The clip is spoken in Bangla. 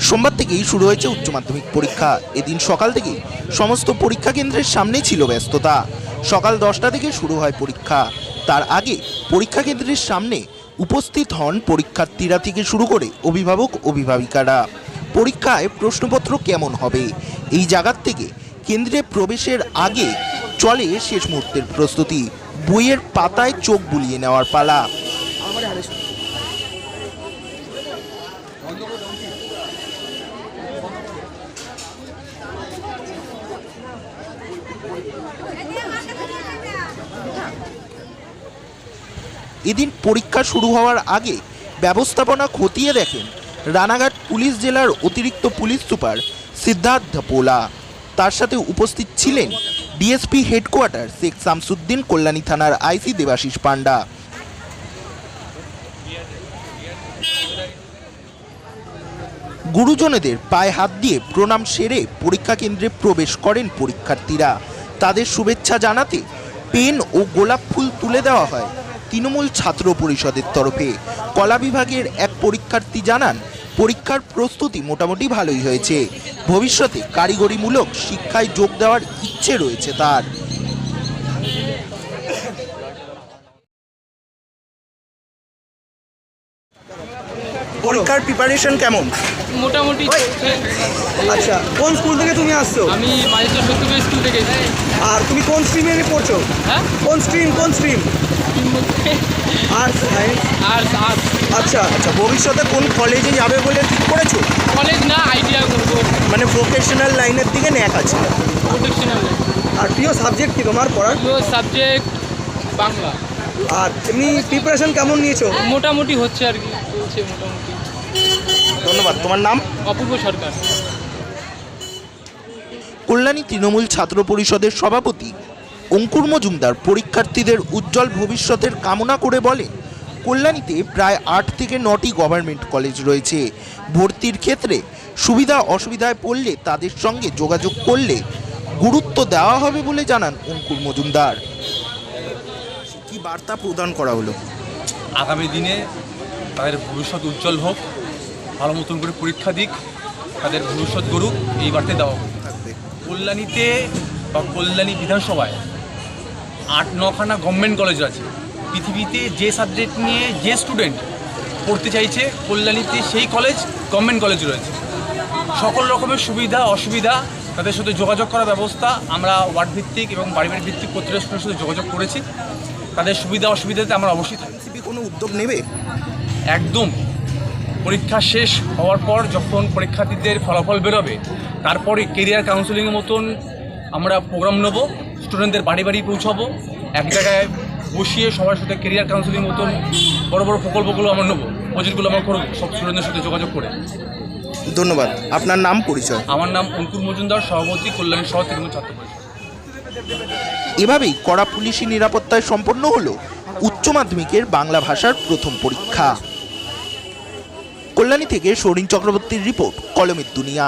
সোমবার থেকেই শুরু হয়েছে উচ্চ মাধ্যমিক পরীক্ষা। এদিন সকাল থেকেই সমস্ত পরীক্ষা কেন্দ্রের সামনে ছিল ব্যস্ততা। সকাল দশটা থেকে শুরু হয় পরীক্ষা। তার আগে পরীক্ষা কেন্দ্রের সামনে উপস্থিত হন পরীক্ষার্থীরা থেকে শুরু করে অভিভাবক, অভিভাবিকারা। পরীক্ষায় প্রশ্নপত্র কেমন হবে? এই জায়গার থেকে কেন্দ্রে প্রবেশের আগে চলে শেষ মুহূর্তের প্রস্তুতি। বইয়ের পাতায় চোখ বুলিয়ে নেওয়ার পালা। এদিন পরীক্ষা শুরু হওয়ার আগে ব্যবস্থাপনা খতিয়ে দেখেন রানাঘাট পুলিশ জেলার অতিরিক্ত পুলিশ সুপার সিদ্ধার্থ পোলা। তার সাথে উপস্থিত ছিলেন ডিএসপি হেডকোয়ার্টার শেখ শামসুদ্দিন কল্যাণী থানার আইসি দেবাশিস পান্ডা গুরুজনেদের পায়ে হাত দিয়ে প্রণাম সেরে পরীক্ষা কেন্দ্রে প্রবেশ করেন পরীক্ষার্থীরা। তাদের শুভেচ্ছা জানাতে পেন ও গোলাপ ফুল তুলে দেওয়া হয়। তৃণমূল ছাত্র পরিষদের তরফে কলা বিভাগের এক পরীক্ষার্থী জানান, পরীক্ষার প্রস্তুতি মোটামুটি ভালোই হয়েছে। ভবিষ্যতে কারিগরিমূলক শিক্ষায় যোগ দেওয়ার ইচ্ছে রয়েছে তার। পরীক্ষার প্রিপারেশন কেমন? মোটামুটি আচ্ছা কোন স্কুল থেকে তুমি আসছো? আমি মাইজোর সত্যমের স্কুল থেকে আর তুমি কোন স্ট্রিমে পড়ছো? হ্যাঁ? কোন স্ট্রিম কোন স্ট্রিম আর্টস আচ্ছা আচ্ছা ভবিষ্যতে কোন কলেজে যাবে বলে ঠিক করেছ? কলেজ না আইডিয়া করব। মানে ভোকেশনাল লাইনের দিকে ন্যাক আছে। প্রোটেকশনাল আর প্রিয় সাবজেক্ট কি তোমার পড়ার? প্রিয় সাবজেক্ট বাংলা। আর এমনি প্রিপারেশন কেমন নিয়েছো? মোটামুটি হচ্ছে আর কি চলছে মোটামুটি। ধন্যবাদ। তোমার নাম? অপূর্ব সরকার। কল্যাণী তৃণমূল ছাত্র পরিষদের সভাপতি অঙ্কুর মজুমদার পরীক্ষার্থীদের উজ্জ্বল ভবিষ্যতের কামনা করে বলেন কল্যাণীতে প্রায় আট থেকে নটি গভর্নমেন্ট কলেজ রয়েছে। ভর্তির ক্ষেত্রে সুবিধা অসুবিধায় পড়লে তাদের সঙ্গে যোগাযোগ করলে গুরুত্ব দেওয়া হবে বলে জানান অঙ্কুর মজুমদার। কি বার্তা প্রদান করা হলো? আগামী দিনে তাদের ভবিষ্যৎ উজ্জ্বল হোক, ভালো মতন করে পরীক্ষা দিক, তাদের ভবিষ্যৎ গড়ুক, এই বার্তায় দেওয়া হোক। কল্যাণীতে বা কল্যাণী বিধানসভায় আট, নখানা গভর্নমেন্ট কলেজ আছে। পৃথিবীতে যে সাবজেক্ট নিয়ে যে স্টুডেন্ট পড়তে চাইছে, কল্যাণীতে সেই কলেজ গভর্নমেন্ট কলেজ রয়েছে। সকল রকমের সুবিধা, অসুবিধা তাদের সাথে যোগাযোগ করার ব্যবস্থা আমরা ওয়ার্ড ভিত্তিক এবং বাড়ি ভিত্তিক প্রত্যেকটা স্টুডেন্টের সাথে যোগাযোগ করেছি। তাদের সুবিধা, অসুবিধাতে আমরা অবশ্যই থাকি কোনো উদ্যোগ নেবে? একদম পরীক্ষা শেষ হওয়ার পর যখন পরীক্ষার্থীদের ফলাফল বেরোবে তারপরে কেরিয়ার কাউন্সেলিংয়ের মতন আমরা প্রোগ্রাম নেব স্টুডেন্টদের বাড়ি বাড়ি পৌঁছাবো এক জায়গায় বসিয়ে সবার সাথে কেরিয়ার কাউন্সেলিং মতন বড় বড় প্রকল্পগুলো আমরা নেব প্রজেক্টগুলো আমরা করব সব স্টুডেন্টদের সাথে যোগাযোগ করে। ধন্যবাদ। আপনার নাম পরিচয়? আমার নাম অঙ্কুর মজুমদার সভাপতি কল্যাণী সহ তৃণমূল ছাত্র পরিষদ। এভাবেই কড়া পুলিশি নিরাপত্তায় সম্পন্ন হলো উচ্চ মাধ্যমিকের বাংলা ভাষার প্রথম পরীক্ষা। কল্যাণী থেকে সৌরিন চক্রবর্তীর রিপোর্ট কলমের দুনিয়া।